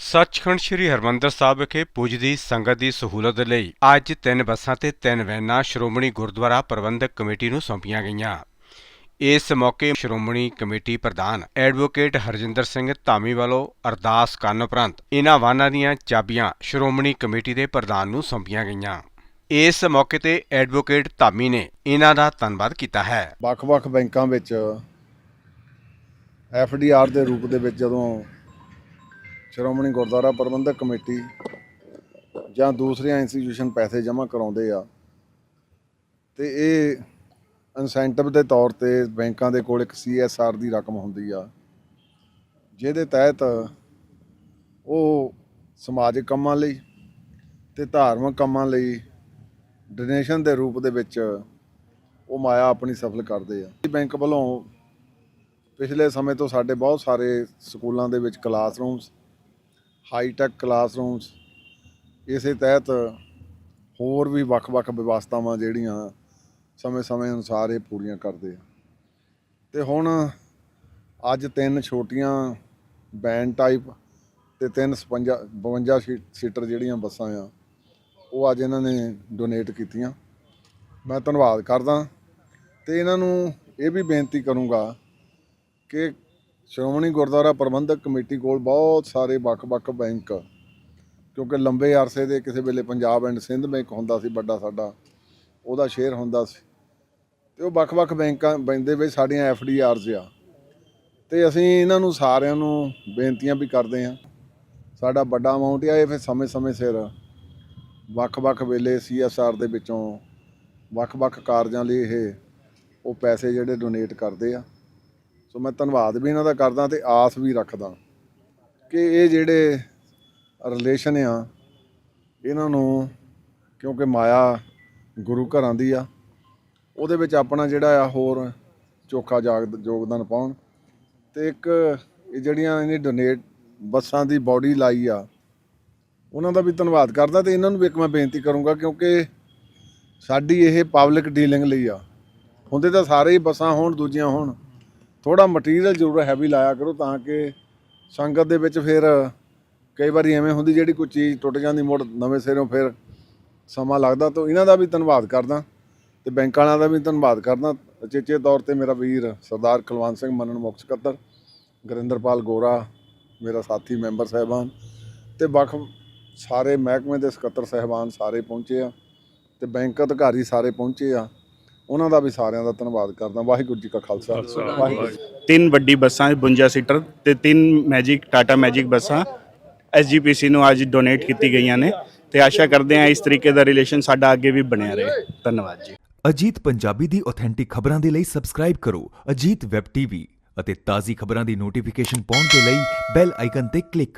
ਸੱਚਖੰਡ ਸ੍ਰੀ ਹਰਮੰਦਰ ਸਾਹਿਬ ਵਿਖੇ ਪੁੱਜਦੀ ਸੰਗਤ ਦੀ ਸਹੂਲਤ ਲਈ ਅੱਜ ਤਿੰਨ ਬੱਸਾਂ ਤੇ ਤਿੰਨ ਵੈਨਾਂ ਸ਼੍ਰੋਮਣੀ ਗੁਰਦੁਆਰਾ ਪ੍ਰਬੰਧਕ ਕਮੇਟੀ ਨੂੰ ਸੌਂਪੀਆਂ ਗਈਆਂ। ਇਸ ਮੌਕੇ ਸ਼੍ਰੋਮਣੀ ਕਮੇਟੀ ਪ੍ਰਧਾਨ ਐਡਵੋਕੇਟ ਹਰਜਿੰਦਰ ਸਿੰਘ ਧਾਮੀ ਵੱਲੋਂ ਅਰਦਾਸ ਕਰਨ ਉਪਰੰਤ ਇਨ੍ਹਾਂ ਵਾਹਨਾਂ ਦੀਆਂ ਚਾਬੀਆਂ ਸ਼੍ਰੋਮਣੀ ਕਮੇਟੀ ਦੇ ਪ੍ਰਧਾਨ ਨੂੰ ਸੌਂਪੀਆਂ ਗਈਆਂ। ਇਸ ਮੌਕੇ ਤੇ ਐਡਵੋਕੇਟ ਧਾਮੀ ਨੇ ਇਨ੍ਹਾਂ ਦਾ ਧੰਨਵਾਦ ਕੀਤਾ ਹੈ। ਵੱਖ-ਵੱਖ ਬੈਂਕਾਂ ਵਿੱਚ ਐਫ.ਡੀ.ਆਰ ਦੇ ਰੂਪ ਦੇ ਵਿੱਚ ਜਦੋਂ ਸ਼੍ਰੋਮਣੀ ਗੁਰਦੁਆਰਾ ਪ੍ਰਬੰਧਕ ਕਮੇਟੀ ਜਾਂ ਦੂਸਰੀਆਂ ਇੰਸਟੀਟਿਊਸ਼ਨ ਪੈਸੇ ਜਮ੍ਹਾਂ ਕਰਾਉਂਦੇ ਆ। ਤੇ ਇਹ ਇਨਸੈਂਟਿਵ ਦੇ ਤੌਰ ਤੇ ਬੈਂਕਾਂ ਦੇ ਕੋਲ ਇੱਕ ਸੀ.ਐਸ.ਆਰ ਦੀ ਰਕਮ ਹੁੰਦੀ ਆ, ਜਿਹਦੇ ਤਹਿਤ ਉਹ ਸਮਾਜਿਕ ਕੰਮਾਂ ਲਈ ਤੇ ਧਾਰਮਿਕ ਕੰਮਾਂ ਲਈ ਡੋਨੇਸ਼ਨ ਦੇ ਰੂਪ ਦੇ ਵਿੱਚ ਉਹ ਮਾਇਆ ਆਪਣੀ ਸਫਲ ਕਰਦੇ ਆ। ਬੈਂਕ ਵੱਲੋਂ ਪਿਛਲੇ ਸਮੇਂ ਤੋਂ ਸਾਡੇ ਬਹੁਤ ਸਾਰੇ ਸਕੂਲਾਂ ਦੇ ਵਿੱਚ ਕਲਾਸਰੂਮਸ ਹਾਈ-ਟੈਕ ਕਲਾਸਰੂਮਸ ਇਸੇ ਤਹਿਤ ਹੋਰ ਵੀ ਵੱਖ-ਵੱਖ ਵਿਵਸਥਾਵਾਂ ਜਿਹੜੀਆਂ ਸਮੇਂ-ਸਮੇਂ ਅਨੁਸਾਰ ਇਹ ਪੂਰੀਆਂ ਕਰਦੇ ਆ। ਤੇ ਹੁਣ ਅੱਜ ਤਿੰਨ ਛੋਟੀਆਂ ਬੈਂਡ ਟਾਈਪ ਤੇ ਤਿੰਨ 56 52 ਸੀ- ਸੀਟਰ ਜਿਹੜੀਆਂ ਬੱਸਾਂ ਆ, ਉਹ ਅੱਜ ਇਹਨਾਂ ਨੇ ਡੋਨੇਟ ਕੀਤੀਆਂ। ਮੈਂ ਧੰਨਵਾਦ ਕਰਦਾ ਤੇ ਇਹਨਾਂ ਨੂੰ ਇਹ ਵੀ ਬੇਨਤੀ ਕਰੂੰਗਾ ਕਿ ਸ਼੍ਰੋਮਣੀ ਗੁਰਦੁਆਰਾ ਪ੍ਰਬੰਧਕ ਕਮੇਟੀ ਕੋਲ ਬਹੁਤ ਸਾਰੇ ਵੱਖ-ਵੱਖ ਬੈਂਕ, ਕਿਉਂਕਿ ਲੰਬੇ ਅਰਸੇ ਦੇ ਕਿਸੇ ਵੇਲੇ ਪੰਜਾਬ ਐਂਡ ਸਿੰਧ ਬੈਂਕ ਹੁੰਦਾ ਸੀ, ਵੱਡਾ ਸਾਡਾ, ਉਹਦਾ ਸ਼ੇਅਰ ਹੁੰਦਾ ਸੀ। ਤੇ ਉਹ ਵੱਖ-ਵੱਖ ਬੈਂਕਾਂ ਬੈਂਦੇ ਵਿੱਚ ਸਾਡੀਆਂ ਐਫ ਡੀ ਆਰਸ ਆ। ਤੇ ਅਸੀਂ ਇਹਨਾਂ ਨੂੰ ਸਾਰਿਆਂ ਨੂੰ ਬੇਨਤੀਆਂ ਵੀ ਕਰਦੇ ਹਾਂ, ਸਾਡਾ ਵੱਡਾ ਅਮਾਉਂਟ ਆ, ਇਹ ਫਿਰ ਸਮੇਂ-ਸਮੇਂ ਸਿਰ ਵੱਖ-ਵੱਖ ਵੇਲੇ ਸੀਐਸਆਰ ਦੇ ਵਿੱਚੋਂ ਵੱਖ-ਵੱਖ ਕਾਰਜਾਂ ਲਈ ਇਹ, ਉਹ ਪੈਸੇ ਜਿਹੜੇ ਡੋਨੇਟ ਕਰਦੇ ਆ। ਸੋ ਮੈਂ ਧੰਨਵਾਦ ਵੀ ਇਹਨਾਂ ਦਾ ਕਰਦਾ ਤੇ ਆਸ ਵੀ ਰੱਖਦਾ ਕਿ ਇਹ ਜਿਹੜੇ ਰਿਲੇਸ਼ਨ ਆ, ਇਹਨਾਂ ਨੂੰ ਕਿਉਂਕਿ ਮਾਇਆ ਗੁਰੂ ਘਰਾਂ ਦੀ ਆ, ਉਹਦੇ ਵਿੱਚ ਆਪਣਾ ਜਿਹੜਾ ਆ ਹੋਰ ਚੋਖਾ ਜਾਗ, ਯੋਗਦਾਨ ਪਾਉਣ ਤੇ ਇੱਕ ਇਹ ਜਿਹੜੀਆਂ ਇਹਨੇ ਡੋਨੇਟ ਬੱਸਾਂ ਦੀ ਬਾਡੀ ਲਾਈ ਆ, ਉਹਨਾਂ ਦਾ ਵੀ ਧੰਨਵਾਦ ਕਰਦਾ ਤੇ ਇਹਨਾਂ ਨੂੰ ਵੀ ਇੱਕ ਮੈਂ ਬੇਨਤੀ ਕਰੂੰਗਾ ਕਿਉਂਕਿ ਸਾਡੀ ਇਹ ਪਬਲਿਕ ਡੀਲਿੰਗ ਲਈ ਆ, ਹੁੰਦੇ ਤਾਂ ਸਾਰੇ ਹੀ ਬੱਸਾਂ ਹੋਣ, ਦੂਜੀਆਂ ਹੋਣ ਥੋੜਾ ਮਟੀਰੀਅਲ ਜ਼ਰੂਰ ਹੈਵੀ ਲਾਇਆ ਕਰੋ ਤਾਂ ਕਿ ਸੰਗਤ ਦੇ ਵਿੱਚ ਫਿਰ ਕਈ ਵਾਰੀ ਐਵੇਂ ਹੁੰਦੀ ਜਿਹੜੀ ਕੋਈ ਚੀਜ਼ ਟੁੱਟ ਜਾਂਦੀ ਮੁੜ ਨਵੇਂ ਸਿਰੋਂ ਫਿਰ ਸਮਾਂ ਲੱਗਦਾ ਤਾਂ ਇਹਨਾਂ ਦਾ ਵੀ ਧੰਨਵਾਦ ਕਰਦਾ ਤੇ ਬੈਂਕ ਵਾਲਿਆਂ ਦਾ ਵੀ ਧੰਨਵਾਦ ਕਰਦਾ। ਅਚੇਚੇ ਤੌਰ ਤੇ ਮੇਰਾ ਵੀਰ ਸਰਦਾਰ ਕੁਲਵੰਤ ਸਿੰਘ ਮੰਨਣ ਮੁੱਖ ਸਕੱਤਰ, ਗੁਰਿੰਦਰਪਾਲ ਗੋਰਾ, ਮੇਰਾ ਸਾਥੀ ਮੈਂਬਰ ਸਾਹਿਬਾਨ ਤੇ ਵੱਖ ਸਾਰੇ ਮਹਿਕਮੇ ਦੇ ਸਕੱਤਰ ਸਾਹਿਬਾਨ ਸਾਰੇ ਪਹੁੰਚੇ ਆ ਤੇ ਬੈਂਕ ਅਧਿਕਾਰੀ ਸਾਰੇ ਪਹੁੰਚੇ ਆ। ਉਹਨਾਂ ਦਾ ਵੀ ਸਾਰਿਆਂ ਦਾ ਧੰਨਵਾਦ ਕਰਦਾ। ਵਾਹਿਗੁਰੂ ਜੀ ਕਾ ਖਾਲਸਾ। ਵਾਹਿਗੁਰੂ। ਤਿੰਨ ਵੱਡੀ ਬੱਸਾਂ 52 ਸੀਟਰ ਤੇ ਤਿੰਨ ਮੈਜਿਕ ਟਾਟਾ ਮੈਜਿਕ ਬੱਸਾਂ ਐਸਜੀਪੀਸੀ ਨੂੰ ਅੱਜ ਡੋਨੇਟ ਕੀਤੀ ਗਈਆਂ ਨੇ ਤੇ ਆਸ਼ਾ ਕਰਦੇ ਹਾਂ ਇਸ ਤਰੀਕੇ ਦਾ ਰਿਲੇਸ਼ਨ ਸਾਡਾ ਅੱਗੇ ਵੀ ਬਣਿਆ ਰਹੇ। ਧੰਨਵਾਦ ਜੀ। ਅਜੀਤ ਪੰਜਾਬੀ ਦੀ ਆਥੈਂਟਿਕ ਖਬਰਾਂ ਦੇ ਲਈ ਸਬਸਕ੍ਰਾਈਬ ਕਰੋ ਅਜੀਤ ਵੈਬ ਟੀਵੀ ਅਤੇ ਤਾਜ਼ੀ ਖਬਰਾਂ ਦੀ ਨੋਟੀਫਿਕੇਸ਼ਨ ਪਾਉਣ ਦੇ ਲਈ ਬੈਲ ਆਈਕਨ ਤੇ ਕਲਿੱਕ ਕਰੋ।